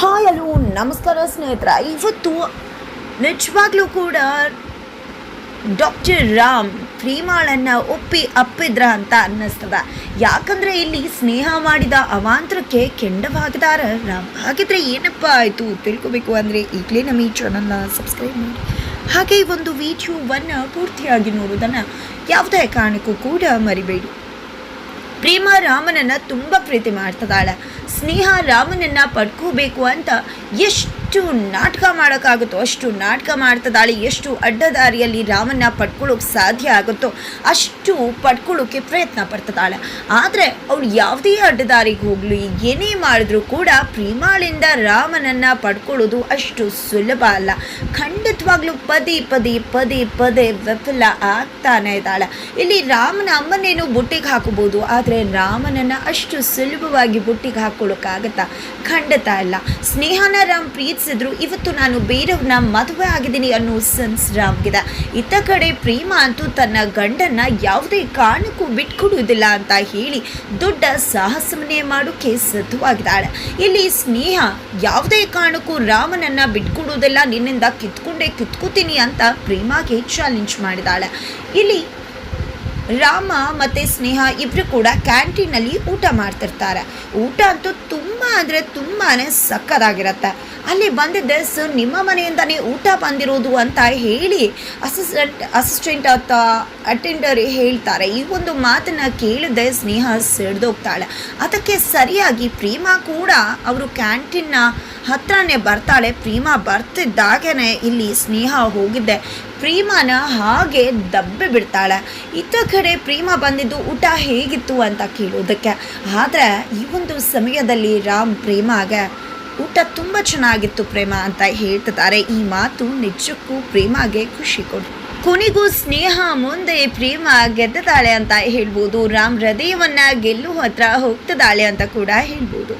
Hi hello, ನಮಸ್ಕಾರ ಸ್ನೇಹಿತರ. ಇವತ್ತು ನಿಜವಾಗ್ಲೂ ಕೂಡ ಡಾಕ್ಟರ್ ರಾಮ್ ಪ್ರೀಮಾಳನ್ನು ಒಪ್ಪಿ ಅಪ್ಪಿದ್ರ ಅಂತ ಅನ್ನಿಸ್ತದ. ಯಾಕಂದರೆ ಇಲ್ಲಿ ಸ್ನೇಹ ಮಾಡಿದ ಅವಾಂತರಕ್ಕೆ ಕೆಂಡವಾಗಿದಾರ ರಾಮ್. ಹಾಗಿದ್ರೆ ಏನಪ್ಪ ಆಯಿತು? ತಿಳ್ಕೊಬೇಕು ಅಂದರೆ ಈಗಲೇ ನಮ್ಮ ಈ ಚಾನಲ್ನ ಸಬ್ಸ್ಕ್ರೈಬ್ ಮಾಡಿ. ಹಾಗೆ ಈ ಒಂದು ವಿಡಿಯೋವನ್ನು ಪೂರ್ತಿಯಾಗಿ ನೋಡೋದನ್ನು ಯಾವುದೇ ಕಾರಣಕ್ಕೂ ಕೂಡ ಮರಿಬೇಡಿ. ಪ್ರೇಮ ರಾಮನನ್ನ ತುಂಬ ಪ್ರೀತಿ ಮಾಡ್ತದಾಳೆ ಸ್ನೇಹ ರಾಮನನ್ನ ಪಡ್ಕೋಬೇಕು ಅಂತ ಎಷ್ಟು ನಾಟಕ ಮಾಡೋಕ್ಕಾಗುತ್ತೋ, ಅಷ್ಟು ನಾಟಕ ಮಾಡ್ತದಾಳೆ ಎಷ್ಟು ಅಡ್ಡದಾರಿಯಲ್ಲಿ ರಾಮನ್ನ ಪಡ್ಕೊಳ್ಳೋಕೆ ಸಾಧ್ಯ ಆಗುತ್ತೋ, ಅಷ್ಟು ಪಡ್ಕೊಳ್ಳೋಕೆ ಪ್ರಯತ್ನ ಪಡ್ತದಾಳೆ ಆದರೆ ಅವಳು ಯಾವುದೇ ಅಡ್ಡದಾರಿಗೆ ಹೋಗಲಿ, ಏನೇ ಮಾಡಿದ್ರೂ ಕೂಡ ಪ್ರೀಮಾಳಿಂದ ರಾಮನನ್ನು ಪಡ್ಕೊಳ್ಳೋದು ಅಷ್ಟು ಸುಲಭ ಅಲ್ಲ. ಖಂಡಿತವಾಗ್ಲೂ ಪದೇ ಪದೇ ಪದೇ ಪದೇ ವಿಫಲ ಆಗ್ತಾನೆ ಇದ್ದಾಳೆ ಇಲ್ಲಿ ರಾಮನ ಅಮ್ಮನೇನು ಬುಟ್ಟಿಗೆ ಹಾಕೋಬೋದು, ಆದರೆ ರಾಮನನ್ನು ಅಷ್ಟು ಸುಲಭವಾಗಿ ಬುಟ್ಟಿಗೆ ಹಾಕೊಳ್ಳೋಕ್ಕಾಗತ್ತಾ ಖಂಡಿತ ಇಲ್ಲ ಸ್ನೇಹನ ರಾಮ್ ಪ್ರೀತಿಸಿದ್ರು ಇವತ್ತು ನಾನು ಬೇರೆಯವ್ರನ್ನ ಮದುವೆ ಆಗಿದ್ದೀನಿ ಅನ್ನೋ ಸೆನ್ಸ್ ರಾಮ್ಗಿದೆ. ಇತ್ತ ಕಡೆ ಪ್ರೇಮ ಅಂತೂ ತನ್ನ ಗಂಡನ್ನ ಯಾವುದೇ ಕಾರಣಕ್ಕೂ ಬಿಟ್ಕೊಡುವುದಿಲ್ಲ ಅಂತ ಹೇಳಿ ದೊಡ್ಡ ಸಾಹಸವನ್ನೇ ಮಾಡೋಕೆ ಸಿದ್ಧವಾಗಿದ್ದಾಳೆ. ಇಲ್ಲಿ ಸ್ನೇಹ ಯಾವುದೇ ಕಾರಣಕ್ಕೂ ರಾಮನನ್ನ ಬಿಟ್ಕೊಡುವುದಿಲ್ಲ. ನಿನ್ನಿಂದ ಕಿತ್ಕೊಂಡೇ ಕಿತ್ಕೋತೀನಿ ಅಂತ ಪ್ರೇಮಾಗೆ ಚಾಲೆಂಜ್ ಮಾಡಿದಾಳೆ ಇಲ್ಲಿ ರಾಮ ಮತ್ತು ಸ್ನೇಹ ಇಬ್ಬರು ಕೂಡ ಕ್ಯಾಂಟೀನಲ್ಲಿ ಊಟ ಮಾಡ್ತಿರ್ತಾರೆ. ಊಟ ಅಂತೂ ತುಂಬ ಅಂದರೆ ತುಂಬಾ ಸಕ್ಕದಾಗಿರುತ್ತೆ ಅಲ್ಲಿ ಬಂದಿದ್ದೆ ಸರ್ ನಿಮ್ಮ ಮನೆಯಿಂದನೇ ಊಟ ಬಂದಿರೋದು ಅಂತ ಹೇಳಿ ಅಸಿಸ್ಟೆಂಟ್ ಅಸಿಸ್ಟೆಂಟ್ ಅಥವಾ ಅಟೆಂಡರ್ ಹೇಳ್ತಾರೆ. ಈ ಒಂದು ಮಾತನ್ನು ಕೇಳಿದೆ ಸ್ನೇಹ ಸಿಡ್ದೋಗ್ತಾಳೆ. ಅದಕ್ಕೆ ಸರಿಯಾಗಿ ಪ್ರೀಮಾ ಕೂಡ ಅವರು ಕ್ಯಾಂಟೀನ್ನ ಹತ್ರನೇ ಬರ್ತಾಳೆ. ಪ್ರೀಮಾ ಬರ್ತಿದ್ದಾಗೇ ಇಲ್ಲಿ ಸ್ನೇಹ ಹೋಗಿದ್ದೆ. ಪ್ರೀಮಾನ ಹಾಗೆ ದಬ್ಬೆ ಬಿಡ್ತಾಳೆ. ಇತ್ತ ಕಡೆ ಪ್ರೇಮ ಬಂದಿದ್ದು ಊಟ ಹೇಗಿತ್ತು ಅಂತ ಕೇಳೋದಕ್ಕೆ. ಆದರೆ ಈ ಒಂದು ಸಮಯದಲ್ಲಿ ರಾಮ್ ಪ್ರೇಮಾಗೆ ಊಟ ತುಂಬ ಚೆನ್ನಾಗಿತ್ತು ಪ್ರೇಮ ಅಂತ ಹೇಳ್ತಿದ್ದಾರೆ. ಈ ಮಾತು ನಿಜಕ್ಕೂ ಪ್ರೇಮಾಗೆ ಖುಷಿ ಕೊಡು. ಕೊನೆಗೂ ಸ್ನೇಹ ಮುಂದೆ ಪ್ರೇಮ ಗೆದ್ದದಾಳೆ ಅಂತ ಹೇಳ್ಬೋದು. ರಾಮ್ ಹೃದಯವನ್ನ ಗೆಲ್ಲುವ ಹತ್ರ ಹೋಗ್ತಿದ್ದಾಳೆ ಅಂತ ಕೂಡ ಹೇಳ್ಬೋದು.